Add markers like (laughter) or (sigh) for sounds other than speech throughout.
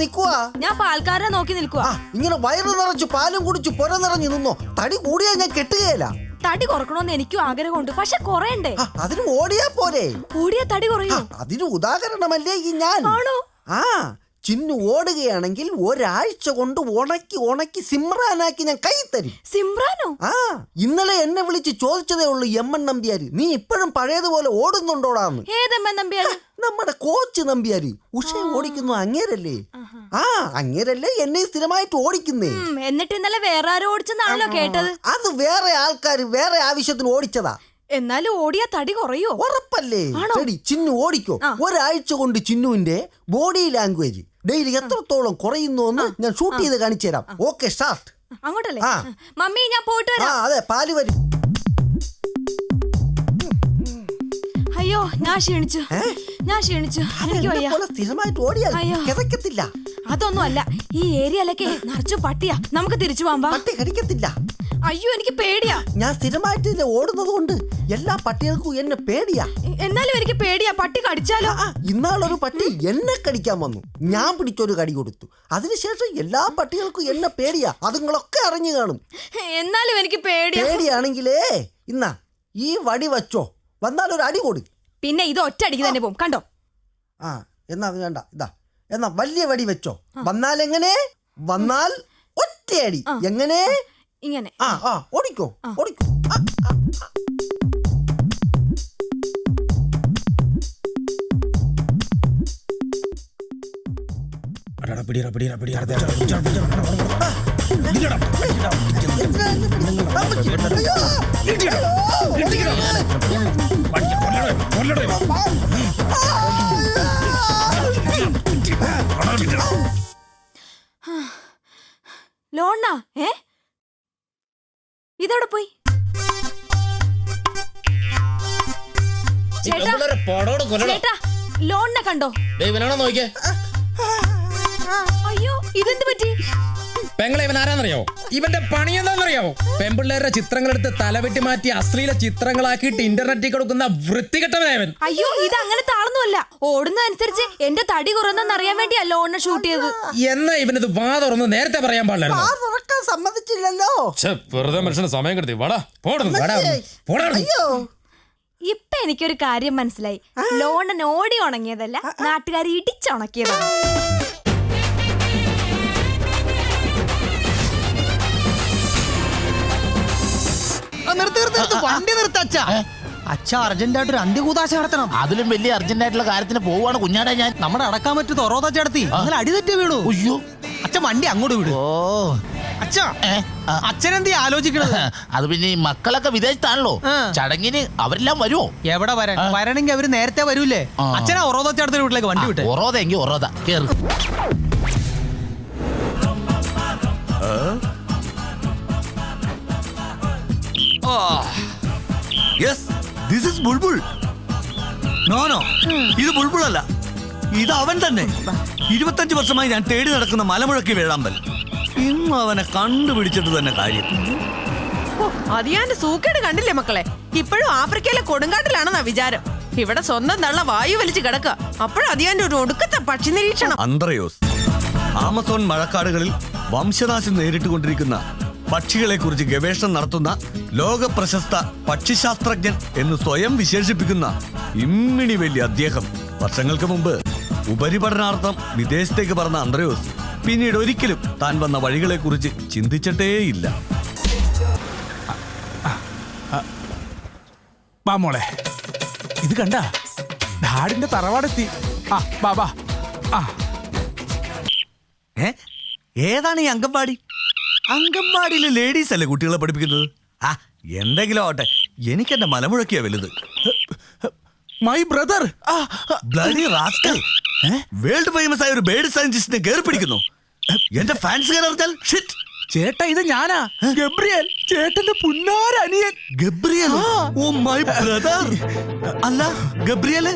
നിക്കുവാ. ഞാൻ പാൽക്കാരനെ നോക്കി നിൽക്കുക ഇങ്ങനെ വയറ് നിറച്ചു പാലും കുടിച്ചു പുര നിറഞ്ഞു നിന്നോ? തടി കൂടിയാ ഞാൻ കെട്ടുകയില്ല. തടി കുറക്കണമെന്ന് എനിക്കും ആഗ്രഹമുണ്ട്. പക്ഷെ കുറയണ്ടേ? ആ, അതിന് ഓടിയാ പോരെ. കൂടിയ തടി കുറയോ. അതിന് ഉദാഹരണമല്ലേ ഈ ഞാൻ? ആണോ? ആ. ചിന്നു ഓടുകയാണെങ്കിൽ ഒരാഴ്ച കൊണ്ട് ഉണക്കി ഉണക്കി സിമ്രാനാക്കി ഞാൻ കൈ തരും. സിമ്രാനോ? ആ ഇന്നലെ എന്നെ വിളിച്ച് ചോദിച്ചതേ ഉള്ളൂ എം എൻ നമ്പ്യാര്. നീ ഇപ്പോഴും പഴയതുപോലെ ഓടുന്നുണ്ടോടാന്ന്. ഏതമ്മ നമ്പ്യാര്? നമ്മുടെ കോച്ച് നമ്പ്യാര്. ഉഷ ഓടിക്കുന്നു അങ്ങേരല്ലേ? ആ അങ്ങേരല്ലേ എന്നെ സ്ഥിരമായിട്ട് ഓടിക്കുന്നേ. എന്നിട്ട് ഇന്നലെ വേറെ ആരും ഓടിച്ചെന്നാണല്ലോ കേട്ടത്. അത് വേറെ ആൾക്കാർ വേറെ ആവശ്യത്തിന് ഓടിച്ചതാ. എന്നാലും ഓടിയാ തടി കുറയോ? ഉറപ്പല്ലേ? ചിന്നു ഓടിക്കോ. ഒരാഴ്ച കൊണ്ട് ചിന്നുവിന്റെ ബോഡി ലാംഗ്വേജ്. ഡെയിലി എത്രത്തോളം കുറയുന്നു എന്ന് ഞാൻ ഷൂട്ട് ചെയ്ത് കാണിച്ചു തരാം. ഓക്കെ സ്റ്റാർട്ട് അങ്ങോട്ടല്ലേ? ആ. മമ്മി ഞാൻ പോയിട്ട് ആ വരാം അതെ പാൽ വരും. അയ്യോ ഞാൻ ക്ഷീണിച്ചു. ഏ? ഞാൻ ക്ഷീണിച്ചു. എനിക്ക് വയ്യ. പോലെ സ്ഥിരമായിട്ട് ഓടിയാൽ അയ്യോ. കിതക്കത്തില്ല അതൊന്നും അല്ല ഈ ഏരിയയിലൊക്കെ നിറച്ചു പട്ടിയാ. നമുക്ക് തിരിച്ചു പോകാൻ വാ. പട്ടി കടിക്കത്തില്ല. അയ്യോ എനിക്ക് പേടിയാ. ഞാൻ സ്ഥിരമായിട്ട് ഓടുന്നത് കൊണ്ട് എല്ലാ പട്ടികൾക്കും എന്നെ പേടിയാ. എന്നാലും എനിക്ക് പേടിയാ. പട്ടി കടിച്ചാലോ? ഇന്നാളൊരു പട്ടി എന്നെ കടിക്കാൻ വന്നു. ഞാൻ പിടിച്ചൊരു കടി കൊടുത്തു. അതിനുശേഷം എല്ലാ പട്ടികൾക്കും എന്നെ പേടിയാ. അതുങ്ങളൊക്കെ അറിഞ്ഞു കാണും. എന്നാലും എനിക്ക് പേടിയാ. പേടിയാണെങ്കിലേ ഇന്നാ ഈ വടി വച്ചോ. വന്നാൽ ഒരു അടി കൊടു. പിന്നെ ഇത് ഒറ്റ അടിക്ക് തന്നെ പോകും കണ്ടോ? ആ എന്നാ അത് വേണ്ട. ഇതാ എന്നാ വലിയ വടി വെച്ചോ. വന്നാൽ എങ്ങനെ? വന്നാൽ ഒറ്റയടി. എങ്ങനെ? ഇങ്ങനെ ആ ആ ഓടിക്കോ ഓടിക്കോ ആ, ചേട്ടാ ലോണിനെ കണ്ടോ? ഇവനാണോ നോക്കിയേ? അയ്യോ ഇതെന്ത് പറ്റി? പെങ്ങളെ ഇവൻ ആരാന്നറിയോ? ഇവന്റെ പണി എന്താണെന്നറിയാവോ? പെമ്പിള്ളേരുടെ ചിത്രങ്ങളെടുത്ത് തലവെട്ടി മാറ്റി അശ്ലീല ചിത്രങ്ങളാക്കിയിട്ട് ഇന്റർനെറ്റിൽ കൊടുക്കുന്ന വൃത്തികെട്ടവനായവൻ. അയ്യോ ഇത് അങ്ങനെ താളൊന്നുമല്ല ഓടുന്നതനുസരിച്ച് എന്റെ തടി കുറന്നെന്ന് അറിയാൻ വേണ്ടിയാ ലോണിനെ ഷൂട്ട് ചെയ്തത്. എന്നാ ഇവനത് വാ തുറന്ന് നേരത്തെ പറയാൻ പാടില്ലായിരുന്നു സമ്മതിച്ചില്ലല്ലോ. വെറുതെ മനുഷ്യന് സമയം കിട്ടി വാടാ പോടാ. വാടാ പോടാ. അയ്യോ. ഇപ്പൊ എനിക്കൊരു കാര്യം മനസ്സിലായി. ലോണൻ ഓടി ഉണങ്ങിയതല്ല നാട്ടുകാർ ഇടിച്ചുണക്കിയതാണ്. വണ്ടി നിർത്ത അച്ഛ. അച്ഛ അർജന്റായിട്ട് ഒരു അന്ത്യകൂതാശ നടത്തണം. അതിലും വലിയ അർജന്റായിട്ടുള്ള കാര്യത്തിന് പോവാണ് കുഞ്ഞാടെ ഞാൻ. നമ്മുടെ അടക്കാൻ പറ്റുന്ന ഒറോതാ ചേട്ടത്തി. അങ്ങനെ അടിതെറ്റി വീണു. അയ്യോ അച്ഛൻ വണ്ടി അങ്ങോട്ട് വിടും. ഓ. അച്ഛ അച്ഛനെന്തീ ആലോചിക്കണത്? (laughs) അത് പിന്നെ ഈ മക്കളൊക്കെ വിദേശത്താണല്ലോ. ചടങ്ങിന് അവരെല്ലാം വരുമോ എവിടെ വരാൻ വരണമെങ്കിൽ അവർ നേരത്തെ വരൂലേ. അച്ഛനാ ഒറോത അടുത്ത വീട്ടിലേക്ക് വണ്ടി വിട്ടു. ഒറോദ എങ്കിൽ ഒറോദ കേറ്. Yes this is Bulbul no no ഇത് ബുൾബുൾ അല്ല. ഇത് അവൻ തന്നെ. ഇരുപത്തഞ്ച് വർഷമായി ഞാൻ തേടി നടക്കുന്ന മലമുഴക്കി വേഴാമ്പൽ. ഇന്ന് അവനെ കണ്ടുപിടിച്ചിട്ട് തന്നെ കാര്യം. അത് അതിയാന്റെ സൂക്കേട് കണ്ടില്ലേ മക്കളെ? ഇപ്പോഴും ആഫ്രിക്കയിലെ കൊടുങ്കാട്ടിലാണെന്നാ വിചാരം. ഇവിടെ സ്വന്തം തള്ള വായു വലിച്ചു കിടക്കുക. അപ്പോഴും അതിയാന്റെ ഒരു ഒടുക്കത്തെ പക്ഷി നിരീക്ഷണം. അന്ത്രയോസ് ആമസോൺ മഴക്കാടുകളിൽ വംശനാശം നേരിട്ടുകൊണ്ടിരിക്കുന്ന പക്ഷികളെ കുറിച്ച് ഗവേഷണം നടത്തുന്ന ലോക പ്രശസ്ത പക്ഷിശാസ്ത്രജ്ഞൻ എന്ന് സ്വയം വിശേഷിപ്പിക്കുന്ന ഇമ്മിണി വലിയ അദ്ദേഹം. വർഷങ്ങൾക്ക് മുമ്പ് ഉപരിപഠനാർത്ഥം വിദേശത്തേക്ക് പറഞ്ഞ അന്ത്രയോസ് പിന്നീട് ഒരിക്കലും താൻ വന്ന വഴികളെ കുറിച്ച് ചിന്തിച്ചിട്ടേയില്ല മോളെ. ഇത് കണ്ട? ഡാഡിന്റെ തറവാടെത്തി. ആ ബാബാ ആ. ഏതാണ് ഈ അംഗൻവാടി? അംഗൻവാടിയിലെ ലേഡീസ് അല്ലേ കുട്ടികളെ പഠിപ്പിക്കുന്നത്? ആ എന്തെങ്കിലും ആവട്ടെ. എനിക്ക് എന്റെ മലമുഴക്കിയാ വലുത് മൈ ബ്രദർ വേൾഡ് ഫേമസ് ആയ ഒരു ബേർഡ് സയന്റിസ്റ്റിനെ കയറി പിടിക്കുന്നു എന്റെ ഫാൻസ് ഷിറ്റ് ചേട്ടാ ഇത് ഞാനാ. ഗബ്രിയൽ ചേട്ടന്റെ പുന്നാരനിയൻ. Gabriel oh my brother. അല്ല ഗബ്രിയൽ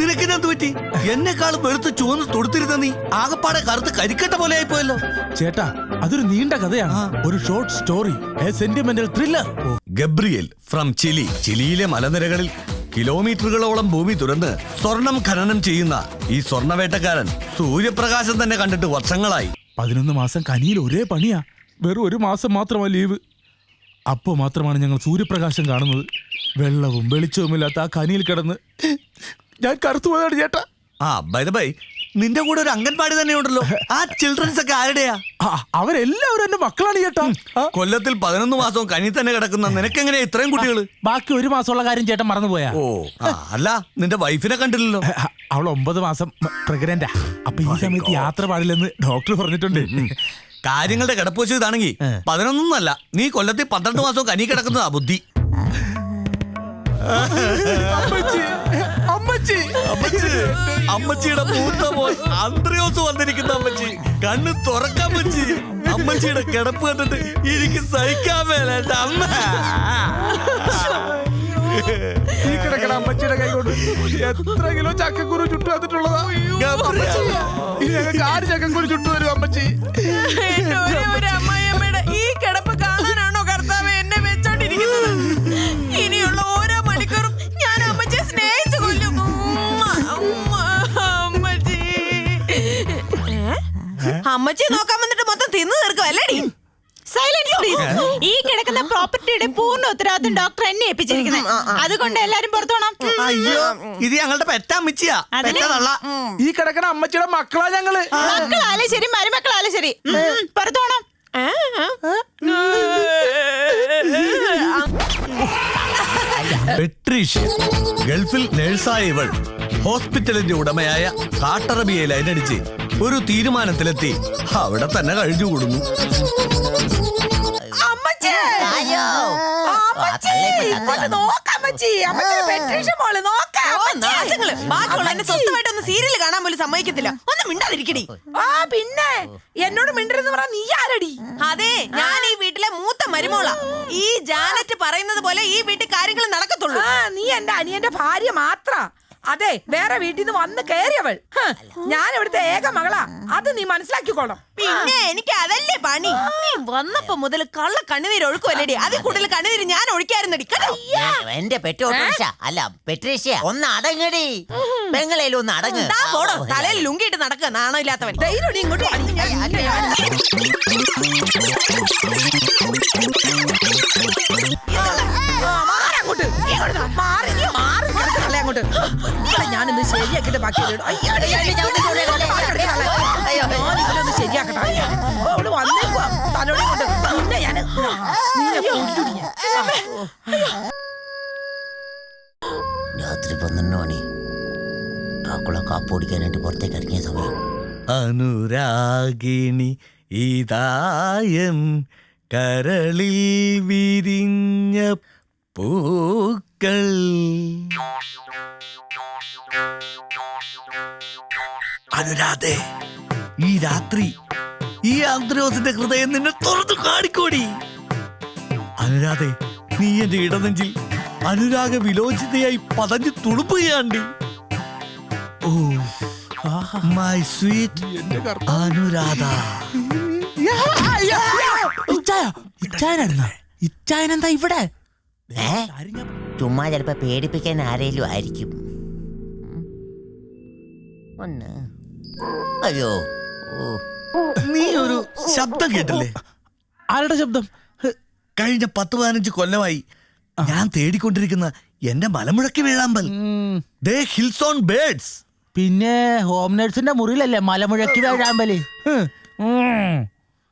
നിനക്ക് ഞാൻ പറ്റി? എന്നെക്കാളും വെളുത്ത് ചുവന്ന് തൊടുത്തിരുന്ന നീ ആകപ്പാടെ കറുത്ത് കരിക്കട്ട പോലെ ആയിപ്പോയല്ലോ. ചേട്ടാ അതൊരു നീണ്ട കഥയാണ്. ഒരു short story a sentimental thriller Gabriel from Chile ചിലിയിലെ മലനിരകളിൽ കിലോമീറ്ററുകളോളം ഭൂമി തുറന്ന് സ്വർണം ഖനനം ചെയ്യുന്ന ഈ സ്വർണവേട്ടക്കാരൻ സൂര്യപ്രകാശം തന്നെ കണ്ടിട്ട് വർഷങ്ങളായി. പതിനൊന്ന് മാസം കനിയിൽ ഒരേ പണിയാ. വെറും ഒരു മാസം മാത്രമാ ലീവ്. അപ്പോൾ മാത്രമാണ് ഞങ്ങൾ സൂര്യപ്രകാശം കാണുന്നത്. വെള്ളവും വെളിച്ചവുമില്ലാത്ത ആ കനിയിൽ കിടന്ന്. ഞാൻ കറുത്തു പോയതാണ് ചേട്ടാ. ആ ബൈ ബൈ നിന്റെ കൂടെ ഒരു അംഗൻവാടി തന്നെ ഉണ്ടല്ലോ ആ ചിൽഡ്രൻസ് ഒക്കെ ആരുടെയാ? അവരെല്ലാവരും എന്റെ മക്കളാണ് ചേട്ടാ. കൊല്ലത്തിൽ പതിനൊന്ന് മാസവും കനി തന്നെ കിടക്കുന്ന നിനക്കെങ്ങനെയാ ഇത്രയും കുട്ടികൾ ബാക്കി ഒരു മാസമുള്ള കാര്യം ചേട്ടൻ മറന്നുപോയാ. ഓ അല്ല നിന്റെ വൈഫിനെ കണ്ടില്ലല്ലോ. അവൾ ഒമ്പത് മാസം പ്രഗ്നന്റാ അപ്പൊ ഈ സമയത്ത് യാത്ര പാടില്ലെന്ന് ഡോക്ടർ പറഞ്ഞിട്ടുണ്ട്. കാര്യങ്ങളുടെ കിടപ്പുവച്ച് ഇതാണെങ്കിൽ പതിനൊന്നല്ല നീ കൊല്ലത്തിൽ പന്ത്രണ്ട് മാസവും കനി കിടക്കുന്നതാ ബുദ്ധി. അമ്മച്ചിയുടെ മൂത്ത മോൻ അന്ത്രയോസ് വന്നിരിക്കുന്ന അമ്മച്ചി. കണ്ണ് തുറക്കാൻ വെച്ചി അമ്മച്ചിയുടെ കിടപ്പ് കണ്ടിട്ട് എനിക്ക് സഹിക്കാൻ മേലേട്ട അമ്മ. ഈ കിടക്കണ അമ്മച്ചിയുടെ കൈ കൊണ്ട് എത്ര കിലോ ചക്കക്കുരു ചുട്ടു വന്നിട്ടുള്ളതാ ഞങ്ങൾക്ക് ആര് ചക്കക്കുരു ചുട്ടു തരും അമ്മച്ചി? അമ്മച്ചി നോക്കാൻ വന്നിട്ട് മൊത്തം തിന്നു തീർക്കുമല്ലേടി സൈലൻസ് പ്ലീസ് ഈ കിടക്കുന്ന പ്രോപ്പർട്ടിയുടെ പൂർണ ഉത്തരവാദിത്തം ഡോക്ടർ എന്നെ ഏൽപ്പിച്ചിരിക്കുന്നത് അതുകൊണ്ട് എല്ലാരും പുറത്തു പോണം. അയ്യോ ഇത് ഞങ്ങളുടെ പെറ്റ അമ്മച്ചിയാ. അതിന്? പെറ്റതള്ള ഈ കിടക്കണ അമ്മച്ചിയുടെ മക്കളാ ഞങ്ങൾ. മക്കളായാലും ശരി മരുമക്കളായാലും ശരി. പുറത്തോണം ഉം, പുറത്തു പോണം. പെട്രീഷ്യ ഗൾഫിൽ നേഴ്സായ ഇവൾ. ഹോസ്പിറ്റലിന്റെ ഉടമയായ കാട്ടറബിയെ ലൈനടിച്ച് ഒരു തീരുമാനത്തിലെത്തി. അവിടെ തന്നെ കഴിഞ്ഞുകൂടുന്നു സീരിയൽ കാണാൻ പോലും സമ്മതിക്കത്തില്ല. ഒന്ന് മിണ്ടാതിരിക്കടി. ആ പിന്നെ? എന്നോട് മിണ്ടരുന്ന് പറ നീ ആരടി? അതെ ഞാൻ ഈ വീട്ടിലെ മൂത്ത മരുമോള. ഈ ജാനറ്റ് പറയുന്നത് പോലെ ഈ വീട്ടിൽ കാര്യങ്ങൾ നടക്കത്തുള്ളൂ. ആ നീ എന്റെ അനിയന്റെ ഭാര്യ മാത്ര. അതെ വേറെ വീട്ടിൽ നിന്ന് വന്ന് കയറിയവൾ ഞാൻ ഇവിടുത്തെ ഏക മകളാ. അത് നീ മനസ്സിലാക്കിക്കോളാം പിന്നെ എനിക്ക് അതല്ലേ പണി? നീ വന്നപ്പോ മുതൽ കള്ള കണ്ണുനീര് ഒഴുക്കുമല്ലേടി അതിൽ കൂടുതൽ കണ്ണുനീര് ഞാൻ ഒഴിക്കായിരുന്നടി. കേട്ടോ എന്റെ ഓട്ടോറിക്ഷ അല്ല പെട്രീഷ്യ ഒന്ന് അടങ്ങടി. പെങ്ങളേലും ഒന്ന് അടങ്ങ്. പോടോ. തലയിൽ ലുങ്കിയിട്ട് നടക്കുക നാണോ ഇല്ലാത്തവൻ. ധൈര്യം ഇങ്ങോട്ട് വാ. മാറി മാറ്, തള്ളേ. അയ്യോ, ബാക്കി ഇതിലൊന്ന് ശരിയാക്കട്ടെ. അയ്യോ, അവൾ വന്നേക്കുവാ. തലോടി കൊണ്ട്. കൊല്ലും ഞാൻ. രാത്രി പന്ത്രണ്ട് മണി ഡ്രാക്കുള കാപ്പ് ഓടിക്കാനായിട്ട് പുറത്തേക്ക് ഇറങ്ങിയ സമയം അനുരാഗിണി ഇതായൻ കരളിൽ വിരിഞ്ഞ പൂക്കൾ അനുരാധേ ഈ രാത്രി ഈ ആന്ത്രോസിന്റെ ഹൃദയം നിന്നെ തുറന്നു കാണിക്കോടി. അനുരാധേ നീ എന്റെ ഇടനെഞ്ചിൽ അനുരാഗ വിലോചിതയായി പതഞ്ഞു തുളുമ്പുകയാണ്ടി. Oh my sweet Anuradha. ഇച്ചായനെന്താ ഇവിടെ? ചുമ്മാ ചിലപ്പോ പേടിപ്പിക്കാൻ ആരേലും ആയിരിക്കും. അയ്യോ. ഓ. നീ ഒരു ശബ്ദം കേട്ടില്ലേ? ആരുടെ ശബ്ദം? കഴിഞ്ഞ പത്ത് പതിനഞ്ച് കൊല്ലമായി ഞാൻ തേടിക്കൊണ്ടിരിക്കുന്ന എന്റെ മലമുഴക്കി വേഴാമ്പൽ. ദേ ഹിൽസ് ഓൺ ബേർഡ്സ് പിന്നെ ഹോം നേഴ്സിന്റെ മുറിയിലല്ലേ മലമുഴക്കി വീഴാമ്പൽ?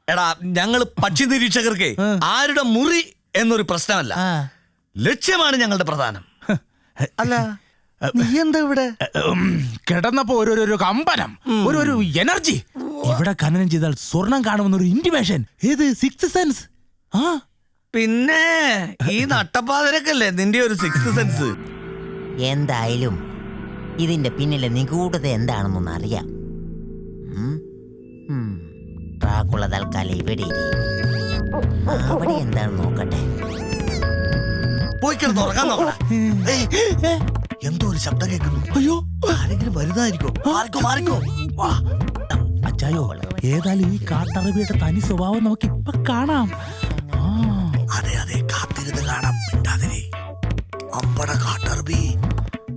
എടാ ഞങ്ങൾ പക്ഷി നിരീക്ഷകർക്ക് ആരുടെ മുറി എന്നൊരു പ്രശ്നമല്ല. ലക്ഷ്യമാണ് ഞങ്ങളുടെ പ്രധാനം. അല്ല. നീ എന്താ ഇവിടെ കിടന്നപ്പോ ഒരു ഒരു- കമ്പനം ഒരു ഒരു എനർജി ഇവിടെ ഖനനം ചെയ്താൽ സ്വർണം കാണുമെന്നൊരു ഇന്റിമേഷൻ ഏത് സിക്സ് സെൻസ് ആ പിന്നെ ഈ (laughs) നട്ടപ്പാതിരക്കല്ലേ നിന്റെ ഒരു സിക്സ് സെൻസ് എന്തായാലും ഇതിന്റെ പിന്നിലെ നിഗൂഢത എന്താണെന്നൊന്ന് അറിയാം? ഉം. തൽക്കാലം ഇവിടെ. അവിടെ എന്താണെന്ന് നോക്കട്ടെ പോയി കിടന്ന് ഉറങ്ങാൻ നോക്കടാ. (laughs) ഏയ്, എന്തോ ഒരു ശബ്ദം കേൾക്കുന്നു. അയ്യോ. ആരെങ്കിലും വലുതായിരിക്കോ മാറിക്കോ മാറിക്കോ. വാ. അച്ചായോ ഏതായാലും ഈ കാട്ടറബിയുടെ തനി സ്വഭാവം നമുക്ക് ഇപ്പൊ കാണാം അതെ അതെ കാത്തിരുന്ന് കാണാം. മിണ്ടാതിരി. അമ്പട കാട്ടറബി.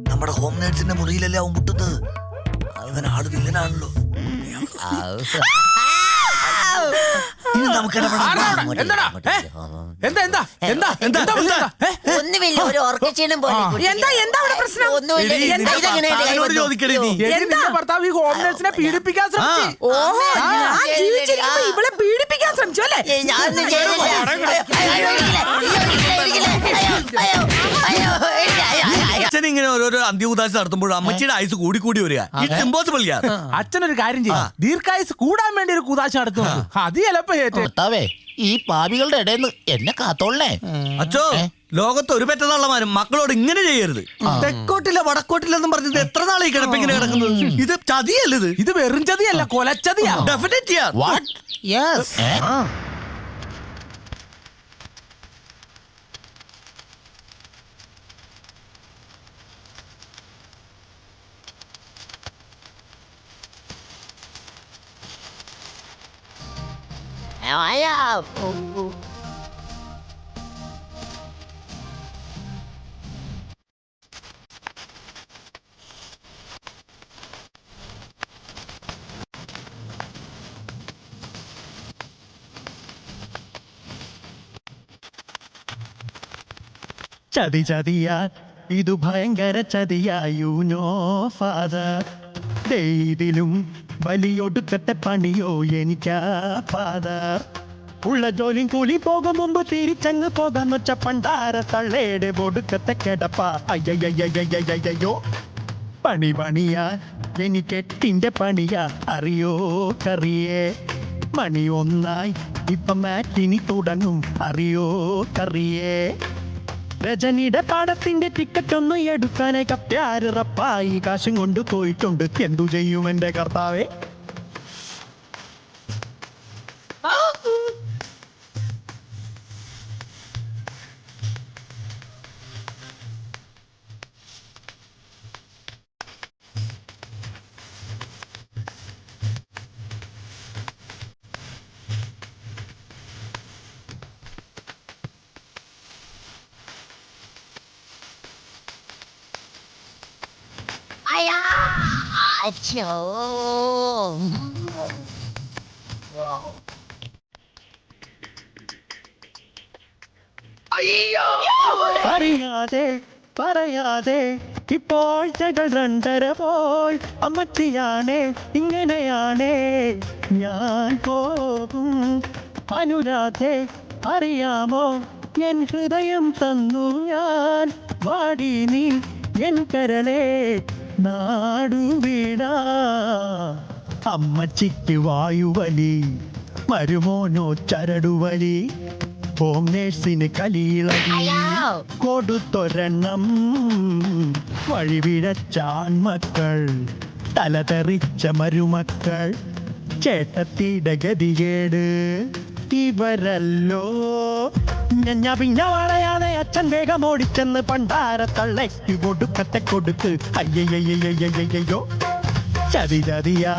നമ്മുടെ ഹോം നേഴ്സിന്റെ മുറിയിലല്ലേ അവൻ മുട്ടുന്നത്? അവൻ ആൾ വില്ലനാണല്ലോ. എന്താ എന്താ എന്താ എന്താ എന്താ? ഒന്നുമില്ല ഒരു ഉറക്കക്ഷീണം പോലെ. എന്താ എന്താ അവിടെ പ്രശ്നം ഒന്നുമില്ല എന്താ നിന്റെ ഭർത്താവ് ഈ ഹോം നേഴ്സിനെ പീഡിപ്പിക്കാൻ ശ്രമിച്ചു ഓഹോ ഞാൻ ജീവിച്ചിരിക്കുമ്പോ ഇവളെ പീഡിപ്പിക്കാൻ ശ്രമിച്ചു അല്ലേ ഞാൻ അയ്യോ, അയ്യോ, ഇടിക്കില്ല, ഇങ്ങനെ ഓരോരോ അന്ത്യഉദാശ നടത്തുമ്പോൾ അമ്മച്ചിയുടെ ആയുസ് കൂടി കൂടി വരിക. ഇറ്റ്സ് ഇമ്പോസിബിൾ അച്ഛൻ അച്ഛനൊരു കാര്യം ചെയ്യും. ദീർഘായുസ് കൂടാൻ വേണ്ടി ഒരു കുതാശ നടത്തുന്നു അത് ചിലപ്പോ ഈ പാപികളുടെ ഇടയിൽ നിന്ന് എന്നെ കാത്തോളേ അച്ഛോ ലോകത്ത് ഒരു പെറ്റതള്ളമാരും മക്കളോട് ഇങ്ങനെ ചെയ്യരുത്. തെക്കോട്ടില്ല വടക്കോട്ടില്ലെന്നും പറഞ്ഞത് എത്ര നാളെ ഈ കിടപ്പിങ്ങനെ കിടക്കുന്നത്? ഇത് ചതിയല്ലത് ഇത്? വെറും ചതിയല്ല കൊലച്ചതിയാ. Definitely what Yes. അയ്യോ. ചതി ചതിയാ ഇതു ഭയങ്കര ചതിയാ യു നോ ഫാദർ ഇതിലും വലിയൊടുക്കത്തെ പണിയോ എനിക്കാ ഉള്ള ജോലിയും കൂലി പോകും മുമ്പ് തിരിച്ചങ്ങ് പോകാൻ വെച്ച പണ്ടാര തള്ളേടെ ഒടുക്കത്തെ കിടപ്പ. അയ്യയ്യോ പണി പണിയാ. എനിക്ക് എട്ടിന്റെ പണിയാ. അറിയോ കറിയേ. മണി ഒന്നായി. ഇപ്പൊ മാറ്റിനി തുടങ്ങും. അറിയോ കറിയേ. രജനിയുടെ പാടത്തിന്റെ ടിക്കറ്റ് ഒന്ന് എടുക്കാനേ കപ്പ്യാര് റപ്പായി കാശും കൊണ്ട് പോയിട്ടുണ്ട്. എന്തു ചെയ്യും എന്റെ കർത്താവേ? അച്ഛോ. അറിയാതെ പറയാതെ ഇപ്പോൾ രണ്ടര പോൽ അമ്മച്ചിയാണേ ഇങ്ങനെയാണേ ഞാൻ പോകും. അനുരാധെ അറിയാമോ? എൻ ഹൃദയം തന്നു ഞാൻ. വാടി നീ എൻ കരളെ നാടുവിടാ. അമ്മച്ചിക്ക് വായുവലി മരുമോനോ ചരടുവലി ഹോം നേഴ്സിന് കലിയിളകി കൊടുത്തൊരെണ്ണം വഴിവിഴച്ചാൺമക്കൾ തലതെറിച്ച മരുമക്കൾ ചേട്ടത്തിയുടെ ഗതികേട്. ഇവരല്ലോ ഞഞ്ഞ പിന്നെ അച്ഛൻ വേഗം ഓടിച്ചെന്ന് പണ്ടാര തള്ളയ്ക്ക് കൊടുക്കത്തെ കൊടുക്ക്. അയ്യയ്യോ ചതി ചതിയാ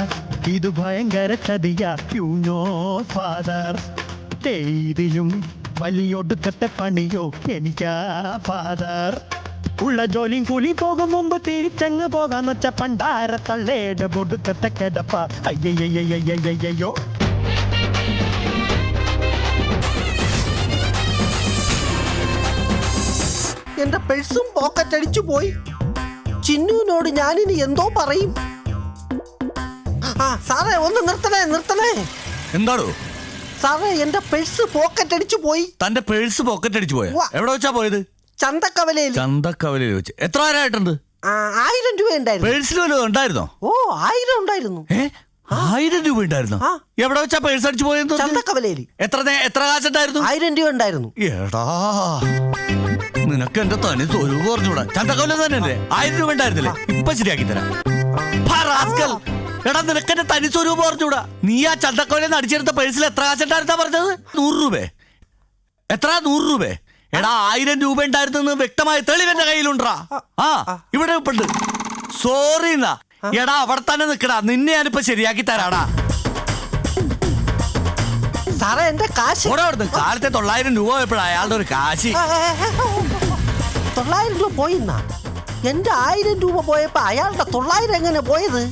ഇത് ഭയങ്കര ചതിയാ. ക്യൂനോ ഫാദർ ചെയ്തിയും വലിയൊടുക്കത്തെ പണിയോ എനിക്കാ ഫാദർ ഉള്ള ജോലിയും കൂലി പോകും മുമ്പ് തിരിച്ചങ്ങ് പോകാന്ന് വെച്ച പണ്ടാര തള്ളേടെ ഒടുക്കത്തെ കിടപ്പ. അയ്യയ്യോ എന്റെ പേഴ്സും പോക്കറ്റ് അടിച്ചു പോയി. ചിന്നുവിനോട് ഞാനിനി എന്തോ പറയും. ആ സാറേ ഒന്ന് നിർത്തണേ നിർത്തണേ. എന്താടോ? സാറേ എന്റെ പേഴ്സ് പോക്കറ്റ് അടിച്ചു പോയി. തന്റെ പേഴ്സ് പോക്കറ്റ് അടിച്ചു പോയ? ഉവ്വ. എവിടെ വെച്ചാ പോയത്? ചന്തക്കവലയിൽ. ചന്തക്കവലയിൽ വെച്ച്. എത്ര ആയിട്ടുണ്ട് ആ, ആയിരം രൂപ ഉണ്ടായിരുന്നു. പേഴ്സിൽ വല്ലതും ഉണ്ടായിരുന്നോ? ഓ ആയിരം ഉണ്ടായിരുന്നു. ഏ ആയിരം രൂപ ഉണ്ടായിരുന്നു? ആ. എവിടെ വെച്ചാ പേഴ്സ് അടിച്ചു പോയെന്ന്? ചന്തക്കവലയിൽ. എത്ര നേ- എത്ര കാശുണ്ടായിരുന്നു ആയിരം രൂപ ഉണ്ടായിരുന്നു. എടാ. നിനക്ക് എന്റെ തനി സ്വരൂപം പറഞ്ഞൂടാ ചന്തക്കവല തന്നെ ആയിരം രൂപ ഉണ്ടായിരുന്നില്ലേ? ഇപ്പൊ ശരിയാക്കി തരാം. എടാ നിനക്ക് എന്റെ തനി സ്വരൂപം പറഞ്ഞൂടാ നീ ആ ചന്തക്കവല അടിച്ചെടുത്ത പേഴ്സിൽ എത്ര കാശുണ്ടായിരുന്നാ പറഞ്ഞത്? നൂറ് രൂപ. എത്ര? നൂറ് രൂപ. എടാ ആയിരം രൂപ ഉണ്ടായിരുന്നെന്ന് വ്യക്തമായ തെളിവ് എന്റെ കയ്യിലുണ്ടാ. ആ ഇവിടെ ഇപ്പുണ്ട്. സോറി എന്നാ എടാ അവിടെ തന്നെ നിക്കടാ. നിന്നെ ഞാനിപ്പോ ശരിയാക്കി തരാടാ. സാറേ എന്റെ കാശ് കാലത്തെ തൊള്ളായിരം രൂപ പോയപ്പോഴാ അയാളുടെ ഒരു കാശി. തൊള്ളായിരം രൂപ പോയിന്നാ എന്റെ ആയിരം രൂപ പോയപ്പോ അയാളുടെ തൊള്ളായിരം എങ്ങനെ പോയത്?